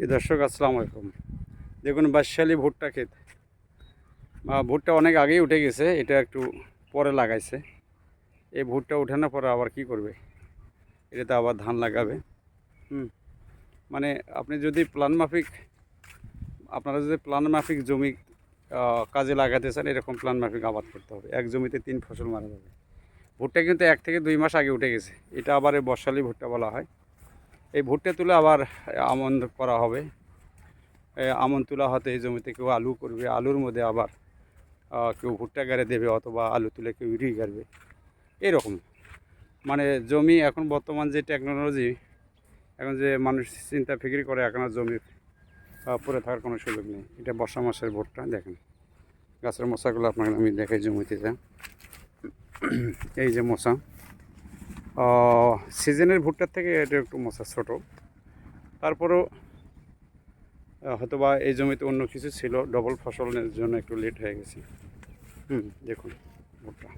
এই দর্শক আসসালামু আলাইকুম। দেখুন বাদশালী ভুট্টা ক্ষেত। আহ, ভুট্টা অনেক আগেই উঠে গেছে এটা একটু পরে লাগাইছে। এই ভুট্টা উঠানোর পরে আবার কি করবে? এটাতে আবার ধান লাগাবে। হুম। মানে আপনি যদি প্ল্যান মাফিক আপনারা যদি প্ল্যান মাফিক জমি কাজে লাগাতে চান এরকম প্ল্যান মাফিক আবাদ করতে হবে। এক জমিতে তিন ফসল মারা যাবে। ভুট্টা কিন্তু এক থেকে দুই মাস আগে উঠে গেছে। এটা আবার বর্ষালি ভুট্টা বলা হয়। এই ভুট্টা তুলে আবার আমন করা হবে। আমন তোলা হতে এই জমিতে কেউ আলু করবে, আলুর মধ্যে আবার কেউ ভুট্টা গাড়ে দেবে অথবা আলু তুলে কেউ ইরি গাড়বে। এরকম। মানে জমি এখন বর্তমান যে টেকনোলজি এখন যে মানুষ চিন্তা ফিকির করে, এখন আর জমি পড়ে থাকার কোনো সুযোগ নেই। এটা বর্ষা মাসের ভুট্টা, দেখেন। গাছের মশাগুলো আপনাকে আমি দেখাই জমিতে, যা। এই যে মশা। সিজনের ভুট্টার থেকে এটা একটু মশা ছোটো। তারপরেও আহ, হয়তোবা এই জমিতে অন্য কিছু ছিল ডবল ফসলের জন্য একটু লেট হয়ে গেছে। হুম দেখুন ভুট্টা।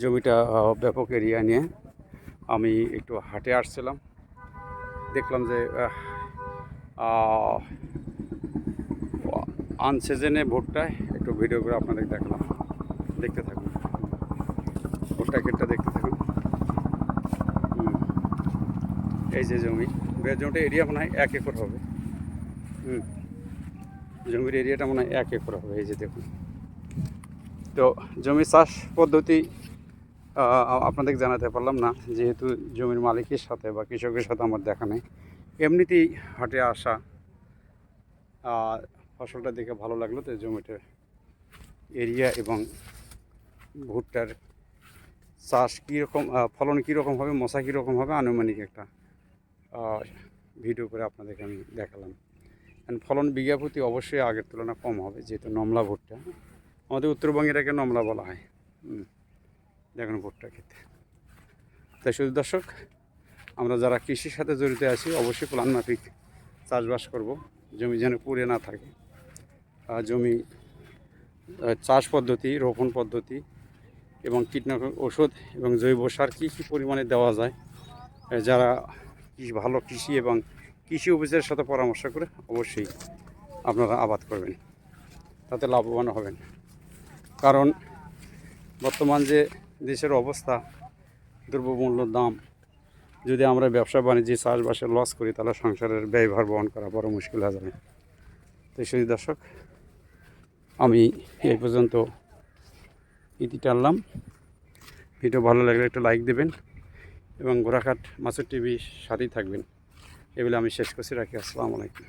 জমিটা ব্যাপক এরিয়া নিয়ে আমি একটু হাটে আসছিলাম। দেখলাম যে আনসিজনে ভুট্টায় একটু ভিডিও করে আপনাদের দেখলাম। দেখতে থাকুন। ক্ষেতটা দেখতে থাকুন। এই যে জমি জমিটা এরিয়া মনে হয় এক একর হবে। হুম। জমির এরিয়াটা মনে হয় এক একর হবে এই যে দেখুন। তো জমি চাষ পদ্ধতি আহ, আপনাদের জানাতে পারলাম না যেহেতু জমির মালিকের সাথে বা কৃষকের সাথে আমার দেখা নেই। এমনিতেই হাটে আসা ফসলটা দেখে ভালো লাগল তো জমিটার এরিয়া এবং ভুট্টার চাষ কীরকম ফলন কীরকম হবে, মশা কীরকম হবে, আনুমানিক একটা ভিডিও করে আপনাদেরকে আমি দেখালাম। And ফলন বিঘা প্রতি অবশ্যই আগের তুলনায় কম হবে, যেহেতু নমলা ভুট্টা। আমাদের উত্তরবঙ্গে এটাকে নমলা বলা হয়। দেখুন ভুট্টা খেতে। তাই শুধু দর্শক, আমরা যারা কৃষির সাথে জড়িত আছি, অবশ্যই প্লান মাফিক চাষবাস করব। জমি যেন পুড়ে না থাকে। জমি চাষ পদ্ধতি, রোপণ পদ্ধতি এবং কীটনাশক ওষুধ এবং জৈব সার কী কী পরিমাণে দেওয়া যায় যারা ভালো কৃষি এবং কৃষি অফিসের সাথে পরামর্শ করে অবশ্যই আপনারা আবাদ করবেন, তাতে লাভবান হবেন। কারণ বর্তমান যে দেশের অবস্থা দ্রব্যমূল্য দাম, যদি আমরা ব্যবসা বাণিজ্যে চাষবাসে লস করি, তাহলে সংসারের ব্যয়ভার বহন করা বড় মুশকিল হয়ে যাবে। তো সেই দর্শক, আমি এই পর্যন্ত ইতি টানলাম। ভিডিও ভালো লাগলে একটা লাইক দেবেন এবং ঘোরাঘাট মাছের টিভি সাথেই থাকবেন। এগুলো আমি শেষ করছি, রাখি। আসসালামু আলাইকুম।